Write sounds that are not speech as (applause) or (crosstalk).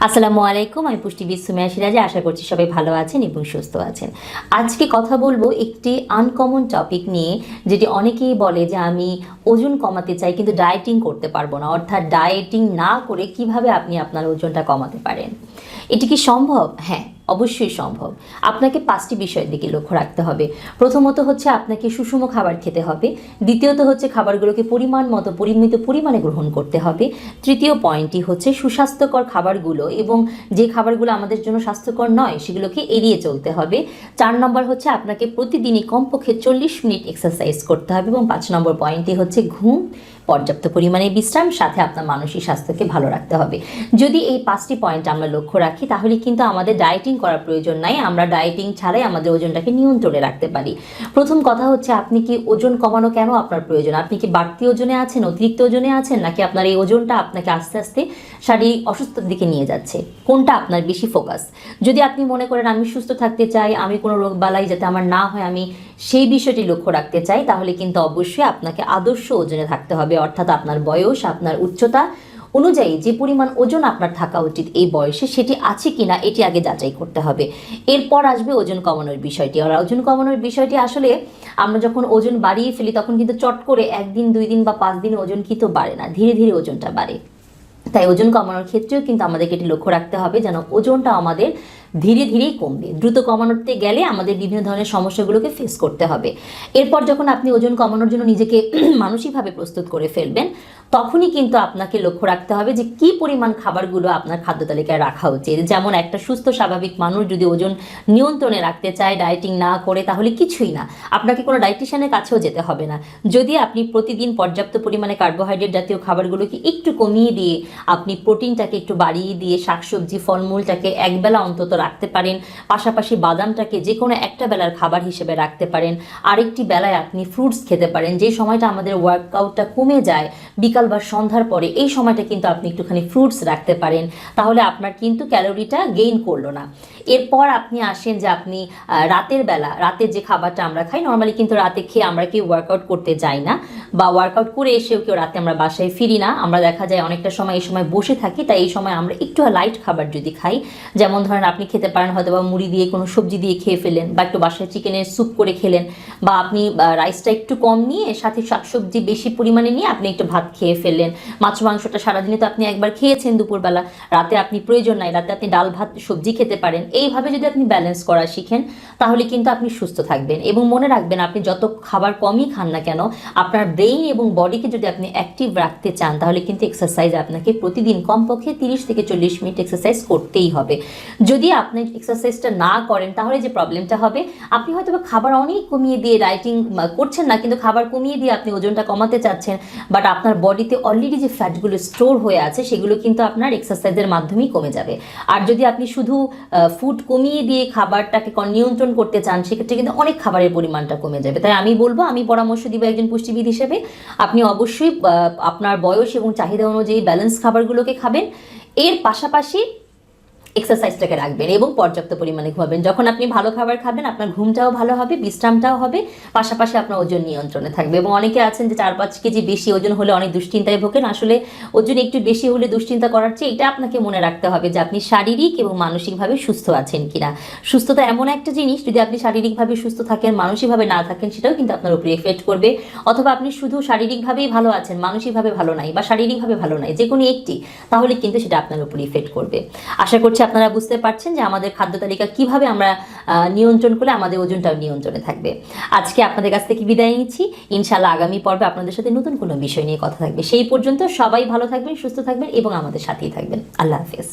আসসালামু আলাইকুম, আমি পুষ্টিবিদ সুমিয়া সিরাজে আশা করছি সবাই ভালো আছেন এবং সুস্থ আছেন। আজকে কথা বলব একটি আনকমন টপিক নিয়ে, যেটি অনেকেই বলে যে আমি ওজন কমাতে চাই কিন্তু ডায়েটিং করতে পারব না। অর্থাৎ ডায়েটিং না করে কীভাবে আপনি আপনার ওজনটা কমাতে পারেন? এটি কি সম্ভব? হ্যাঁ অবশ্যই সম্ভব। আপনাকে পাঁচটি বিষয়ের দিকে লক্ষ্য রাখতে হবে। প্রথমত হচ্ছে আপনাকে সুষম খাবার খেতে হবে। দ্বিতীয়ত হচ্ছে খাবারগুলোকে পরিমাণ মতো, পরিমিত পরিমাণে গ্রহণ করতে হবে। তৃতীয় পয়েন্টটি হচ্ছে সুস্বাস্থ্যকর খাবারগুলো এবং যে খাবারগুলো আমাদের জন্য স্বাস্থ্যকর নয়, সেগুলোকে এড়িয়ে চলতে হবে। চার নম্বর হচ্ছে আপনাকে প্রতিদিনই কমপক্ষে চল্লিশ মিনিট এক্সারসাইজ করতে হবে এবং পাঁচ নম্বর পয়েন্টটি হচ্ছে ঘুম। পর্যাপ্ত পরিমাণে বিশ্রাম, সাথে আপনার মানসিক স্বাস্থ্যকে ভালো রাখতে হবে। যদি এই পাঁচটি পয়েন্ট আমরা লক্ষ্য রাখি, তাহলে কিন্তু আমাদের ডায়েটিং করার প্রয়োজন নাই। আমরা ডায়েটিং ছাড়াই আমাদের ওজনটাকে নিয়ন্ত্রণে রাখতে পারি। প্রথম কথা হচ্ছে, আপনি কি ওজন কমানো কেন আপনার প্রয়োজন? আপনি কি বাড়তি ওজনে আছেন, অতিরিক্ত ওজনে আছেন, নাকি আপনার এই ওজনটা আপনাকে আস্তে আস্তে শারীরিক অসুস্থতার দিকে নিয়ে যাচ্ছে? কোনটা আপনার বেশি ফোকাস যদি আপনি মনে করেন, আমি সুস্থ থাকতে চাই, আমি কোনো রোগ বালাই যাতে আমার না হয়, আমি সেই বিষয়টি লক্ষ্য রাখতে চাই, তাহলে কিন্তু অবশ্যই আপনাকে আদর্শ ওজনে থাকতে হবে, অর্থাৎ আপনার বয়স, আপনার উচ্চতা অনুযায়ী যে পরিমাণ ওজন আপনার থাকা উচিত এই বয়সে সেটি আছে কিনা এটি আগে যাচাই করতে হবে। এরপর আসবে ওজন কমানোর বিষয়টি। আর ওজন কমানোর বিষয়টি আসলে আমরা যখন ওজন বাড়িয়ে ফেলি, তখন কিন্তু চট করে একদিন, দুই দিন বা পাঁচ দিন ওজন কিন্তু বাড়ে না, ধীরে ধীরে ওজনটা বাড়ে। তাই ওজন কমানোর ক্ষেত্রেও কিন্তু আমাদেরকে এটি লক্ষ্য রাখতে হবে যেন ওজনটা আমাদের ধীরে ধীরেই কমবে। দ্রুত কমানোতে গেলে আমাদের বিভিন্ন ধরনের সমস্যাগুলোকে ফেস করতে হবে। এরপর যখন আপনি ওজন কমানোর জন্য নিজেকে (clears throat) মানসিকভাবে প্রস্তুত করে ফেলবেন, তখনই কিন্তু আপনাকে লক্ষ্য রাখতে হবে যে কি পরিমাণ খাবারগুলো আপনার খাদ্য তালিকায় রাখা উচিত। যেমন একটা সুস্থ, স্বাভাবিক মানুষ যদি ওজন নিয়ন্ত্রণে রাখতে চায় ডায়েটিং না করে, তাহলে কিছুই না। আপনাকে কোনো ডায়েটিশিয়ানের কাছেও যেতে হবে না। যদি আপনি প্রতিদিন পর্যাপ্ত পরিমাণে কার্বোহাইড্রেট জাতীয় খাবারগুলোকে একটু কমিয়ে দিয়ে আপনি প্রোটিনটাকে একটু বাড়িয়ে দিয়ে শাকসবজি, ফলমূলটাকে একবেলা অন্তত রাখতে পারেন। পাশাপাশি বাদামটাকে যে কোনো একটা বেলার খাবার হিসেবে রাখতে পারেন। আরেকটি বেলায় আপনি ফ্রুটস খেতে পারেন। যে সময়টা আমাদের ওয়ার্কআউটটা কমে যায়, বিকাল বা সন্ধ্যার পরে, এই সময়টা কিন্তু আপনি একটুখানি ফ্রুটস রাখতে পারেন। তাহলে আপনার কিন্তু ক্যালোরিটা গেইন করল না। এরপর আপনি আসেন যে আপনি রাতের বেলা, রাতের যে খাবারটা আমরা খাই নর্মালি কিন্তু রাতে খেয়ে আমরা কেউ ওয়ার্কআউট করতে যাই না। বা ওয়ার্কআউট করে এসেও কেউ রাতে আমরা বাসায় ফিরি না। আমরা দেখা যায় অনেকটা সময় এই সময় বসে থাকি, তাই এই সময় আমরা একটু লাইট খাবার যদি খাই, যেমন ধরেন আপনি খেতে পারেন হয়তো বা মুড়ি দিয়ে কোনো সবজি দিয়ে খেয়ে ফেলেন বা একটু বাসায় চিকেনের স্যুপ করে খেলেন বা আপনি রাইসটা একটু কম নিয়ে সাথে শাকসবজি বেশি পরিমাণে নিয়ে আপনি একটু ভাত খেয়ে ফেললেন মাছ, মাংসটা সারাদিনে তো আপনি একবার খেয়েছেন দুপুরবেলা। রাতে আপনি প্রয়োজন নাই, রাতে আপনি ডাল, ভাত, সবজি খেতে পারেন। এইভাবে যদি আপনি ব্যালেন্স করা শিখেন, তাহলে কিন্তু আপনি সুস্থ থাকবেন এবং মনে রাখবেন আপনি যত খাবার কমই খান না কেন, আপনার ব্রেইন এবং বডিকে যদি আপনি অ্যাক্টিভ রাখতে চান, তাহলে কিন্তু এক্সারসাইজ আপনাকে প্রতিদিন কমপক্ষে তিরিশ থেকে চল্লিশ মিনিট এক্সারসাইজ করতেই হবে। যদি আপনি এক্সারসাইজটা না করেন, তাহলে যে প্রবলেমটা হবে, আপনি হয়তো খাবার অনেক কমিয়ে দিয়ে ডাইটিং করছেন না, কিন্তু খাবার কমিয়ে দিয়ে আপনি ওজনটা কমাতে চাচ্ছেন বাট আপনার বডিতে অলরেডি যে ফ্যাটগুলো স্টোর হয়ে আছে, সেগুলো কিন্তু আপনার এক্সারসাইজের মাধ্যমেই কমে যাবে। আর যদি আপনি শুধু ফুড কমিয়ে দিয়ে খাবারটাকে নিয়ন্ত্রণ করতে চান, সেক্ষেত্রে কিন্তু অনেক খাবারের পরিমাণটা কমে যাবে। তাই আমি বলব, আমি পরামর্শ দিব একজন পুষ্টিবিদ হিসেবে আপনি অবশ্যই আপনার বয়স এবং চাহিদা অনুযায়ী ব্যালেন্স খাবারগুলোকে খাবেন। এর পাশাপাশি এক্সারসাইজটাকে রাখবেন এবং পর্যাপ্ত পরিমাণে ঘুমাবেন। যখন আপনি ভালো খাবার খাবেন, আপনার ঘুমটাও ভালো হবে, বিশ্রামটাও হবে, পাশাপাশি আপনার ওজন নিয়ন্ত্রণে থাকবে। এবং অনেকে আছেন যে চার পাঁচ কেজি বেশি ওজন হলে অনেক দুশ্চিন্তায় ভোগেন। আসলে ওজন একটু বেশি হলে দুশ্চিন্তা করার চেয়ে এটা আপনাকে মনে রাখতে হবে যে আপনি শারীরিক এবং মানসিকভাবে সুস্থ আছেন কিনা। সুস্থতা এমন একটা জিনিস, যদি আপনি শারীরিকভাবে সুস্থ থাকেন, মানসিকভাবে না থাকেন, সেটাও কিন্তু আপনার উপরে এফেক্ট করবে। অথবা আপনি শুধু শারীরিকভাবেই ভালো আছেন, মানসিকভাবে ভালো নাই বা শারীরিকভাবে ভালো নাই, যে কোনো একটি, তাহলে কিন্তু সেটা আপনার উপরে ইফেক্ট করবে। আশা করছি আপনারা বুঝতে পারছেন যে আমাদের খাদ্য তালিকা কীভাবে আমরা নিয়ন্ত্রণ করলে আমাদের ওজনটাও নিয়ন্ত্রণে থাকবে। আজকে আপনাদের কাছ থেকে বিদায় নিচ্ছি। ইনশাল্লাহ আগামী পর্বে আপনাদের সাথে নতুন কোনো বিষয় নিয়ে কথা থাকবে। সেই পর্যন্ত সবাই ভালো থাকবেন, সুস্থ থাকবেন এবং আমাদের সাথেই থাকবেন। আল্লাহ হাফেজ।